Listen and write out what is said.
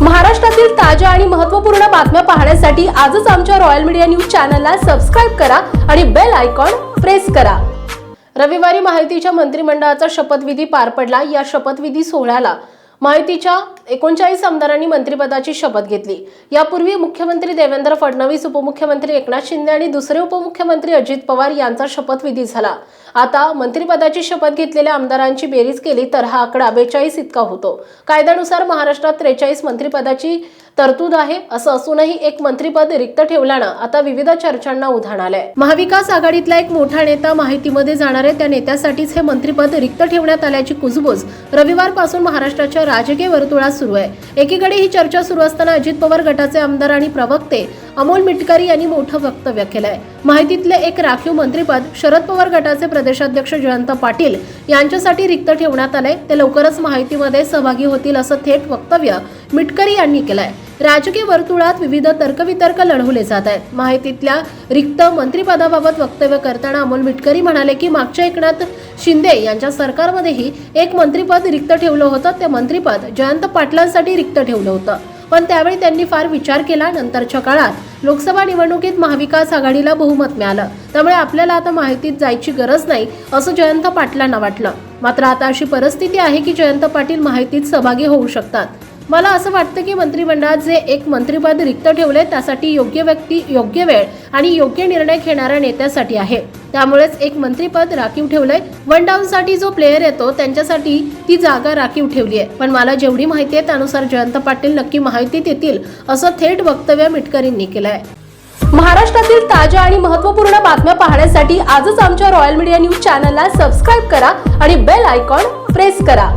महाराष्ट्रातील ताज्या आणि महत्त्वपूर्ण बातम्या पाहण्यासाठी आजच आमच्या रॉयल मीडिया न्यूज चॅनलला सबस्क्राईब करा आणि बेल आयकॉन प्रेस करा. रविवारी माहितीच्या मंत्रिमंडळाचा शपथविधी पार पडला. या शपथविधी सोहळ्याला माहितीच्या एकोणचाळीस आमदारांनी मंत्रिपदाची शपथ घेतली. यापूर्वी मुख्यमंत्री देवेंद्र फडणवीस उपमुख्यमंत्री एकनाथ शिंदे आणि दुसरे उपमुख्यमंत्री अजित पवार यांचा शपथविधी झाला. आता मंत्रिपदाची शपथ घेतलेल्या आमदारांची बेरीज केली तर हा आकडा बेचाळीस इतका होतो. कायद्यानुसार महाराष्ट्रात त्रेचाळीस मंत्रिपदाची तरतूद आहे असं असूनही एक मंत्रीपद रिक्त ठेवल्यानं आता विविध चर्चांना उधाण आलंय. महाविकास आघाडीतला एक मोठा नेता माहितीमध्ये जाणार आहे. त्या नेत्यासाठीच हे मंत्रीपद रिक्त ठेवण्यात आल्याची कुजबूज रविवारपासून महाराष्ट्राच्या राजकीय वर्तुळात सुरू आहे. एकीकडे ही चर्चा सुरू असताना अजित पवार गटाचे आमदार आणि प्रवक्ते अमोल मिटकरी यांनी मोठं वक्तव्य केलंय. माहितीतले एक राखीव मंत्रीपद शरद पवार गटाचे प्रदेशाध्यक्ष जयंत पाटील यांच्यासाठी रिक्त ठेवण्यात आलंय. ते लवकरच माहितीमध्ये सहभागी होतील असं थेट वक्तव्य मिटकरी यांनी केलंय. राजकीय वर्तुळात विविध तर्कवितर्क लढवले जात आहेत. माहितीतल्या रिक्त मंत्रिपदाबाबत वक्तव्य करताना अमोल मिटकरी म्हणाले की मागच्या एकनाथ शिंदे यांच्या सरकारमध्येही एक मंत्रिपद रिक्त ठेवलं होतं. ते मंत्रिपद जयंत पाटलांसाठी रिक्त ठेवलं होतं. पण त्यावेळी त्यांनी फार विचार केला. नंतरच्या काळात लोकसभा निवडणुकीत महाविकास आघाडीला बहुमत मिळालं. त्यामुळे आपल्याला आता माहितीत जायची गरज नाही असं जयंत पाटलांना वाटलं. मात्र आता अशी परिस्थिती आहे की जयंत पाटील माहितीत सहभागी होऊ शकतात. मला असं वाटतं की मंत्रिमंडळात जे एक मंत्रिपद रिक्त ठेवले त्यासाठी योग्य व्यक्ती योग्य वेळ आणि योग्य निर्णय घेणाऱ्या नेत्यासाठी आहे. त्यामुळेच एक मंत्रिपद राखीव ठेवलंय. वन डाऊन साठी जो प्लेयर येतो त्यांच्यासाठी ती जागा राखीव ठेवली आहे. पण मला जेवढी माहिती आहे त्यानुसार जयंत पाटील नक्की माहिती देतील असं थेट वक्तव्य मिटकरींनी केलंय. महाराष्ट्रातील ताज्या आणि महत्त्वपूर्ण बातम्या पाहण्यासाठी आजच आमच्या रॉयल मीडिया न्यूज चॅनलला सबस्क्राईब करा आणि बेल आयकॉन प्रेस करा.